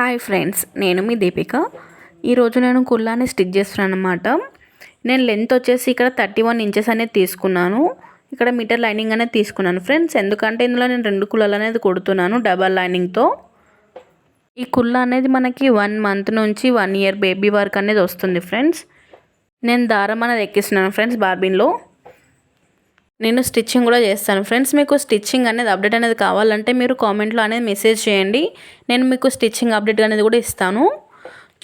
Hi friends నేను మీ దీపిక. ఈరోజు నేను కుల్లాని స్టిచ్ చేస్తున్నాను అనమాట నేను లెంత్ వచ్చేసి ఇక్కడ థర్టీ వన్ ఇంచెస్ అనేది తీసుకున్నాను. ఇక్కడ మీటర్ లైనింగ్ అనేది తీసుకున్నాను ఫ్రెండ్స్. ఎందుకంటే ఇందులో నేను రెండు కుల్లలు అనేది కుడుతున్నాను డబల్ లైనింగ్తో. ఈ కుల్ల అనేది మనకి వన్ మంత్ నుంచి వన్ ఇయర్ బేబీ వర్క్ అనేది వస్తుంది ఫ్రెండ్స్. నేను దారం అనేది ఎక్కిస్తున్నాను ఫ్రెండ్స్ బార్బిన్లో. నేను స్టిచ్చింగ్ కూడా చేస్తాను. ఫ్రెండ్స్ మీకు స్టిచ్చింగ్ అనేది అప్డేట్ అనేది కావాలంటే మీరు కామెంట్లో అనేది మెసేజ్ చేయండి. నేను మీకు స్టిచ్చింగ్ అప్డేట్ అనేది కూడా ఇస్తాను.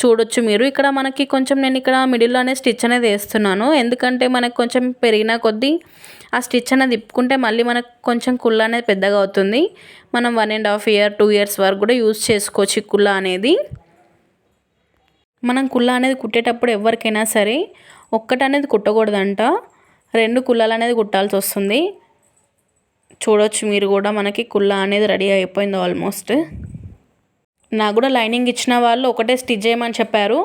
చూడొచ్చు మీరు. ఇక్కడ మనకి కొంచెం నేను ఇక్కడ మిడిల్లో అనేది స్టిచ్ అనేది వేస్తున్నాను. ఎందుకంటే మనకు కొంచెం పెరిగిన కొద్దీ ఆ స్టిచ్ అనేది తిప్పుకుంటే మళ్ళీ మనకు కొంచెం కుళ్ళ అనేది పెద్దగా అవుతుంది. మనం one and half year two years వరకు కూడా యూజ్ చేసుకోవచ్చు కుల్ల అనేది. మనం కుళ్ళ అనేది కుట్టేటప్పుడు ఎవరికైనా సరే ఒక్కటనేది కుట్టకూడదంట. రెండు కుల్లలు అనేది కుట్టాల్సి వస్తుంది. చూడొచ్చు మీరు కూడా మనకి కుల్ల అనేది రెడీ అయిపోయింది ఆల్మోస్ట్. నాకు కూడా లైనింగ్ ఇచ్చిన వాళ్ళు ఒకటే స్టిచ్ చేయమని చెప్పారు.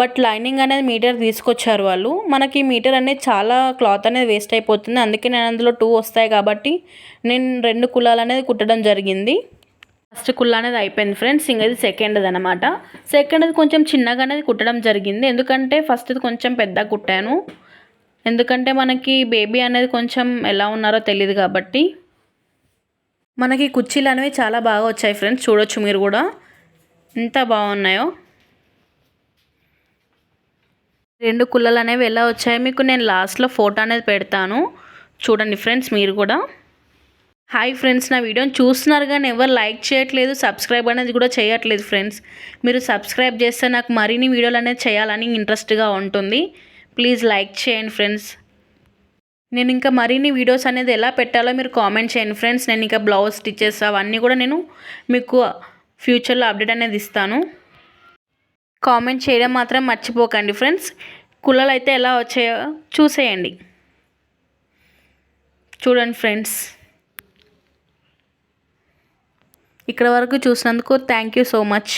బట్ లైనింగ్ అనేది మీటర్ తీసుకొచ్చారు వాళ్ళు. మనకి మీటర్ అనేది చాలా క్లాత్ అనేది వేస్ట్ అయిపోతుంది. అందుకే నేను అందులో టూ వస్తాయి కాబట్టి నేను రెండు కులాలు అనేది కుట్టడం జరిగింది. ఫస్ట్ కుల్ల అనేది అయిపోయింది ఫ్రెండ్స్. ఇంకది సెకండ్ది అనమాట సెకండ్ది కొంచెం చిన్నగా అనేది కుట్టడం జరిగింది. ఎందుకంటే ఫస్ట్ది కొంచెం పెద్దగా కుట్టాను. ఎందుకంటే మనకి బేబీ అనేది కొంచెం ఎలా ఉన్నారో తెలియదు కాబట్టి. మనకి కుర్చీలు అనేవి చాలా బాగా వచ్చాయి ఫ్రెండ్స్. చూడొచ్చు మీరు కూడా. ఎంత బాగున్నాయో. రెండు కుల్లలు అనేవి ఎలా వచ్చాయో? మీకు నేను లాస్ట్లో ఫోటో అనేది పెడతాను. చూడండి ఫ్రెండ్స్ మీరు కూడా. హాయ్ ఫ్రెండ్స్ నా వీడియోని చూస్తున్నారు కానీ ఎవరు లైక్ చేయట్లేదు సబ్స్క్రైబ్ అనేది కూడా చేయట్లేదు ఫ్రెండ్స్. మీరు సబ్స్క్రైబ్ చేస్తే నాకు మరిన్ని వీడియోలు అనేది చేయాలని ఇంట్రెస్ట్గా ఉంటుంది. ప్లీజ్ లైక్ చేయండి ఫ్రెండ్స్. నేను ఇంకా మరిన్ని వీడియోస్ అనేది ఎలా పెట్టాలో మీరు కామెంట్ చేయండి ఫ్రెండ్స్. నేను ఇంకా బ్లౌజ్ స్టిచెస్ అవన్నీ కూడా నేను మీకు ఫ్యూచర్లో అప్డేట్ అనేది ఇస్తాను. కామెంట్ చేయడం మాత్రం మర్చిపోకండి ఫ్రెండ్స్. కులలు అయితే ఎలా వచ్చాయో చూసేయండి. చూడండి ఫ్రెండ్స్. ఇక్కడ వరకు చూసినందుకు థ్యాంక్ యూ సో మచ్.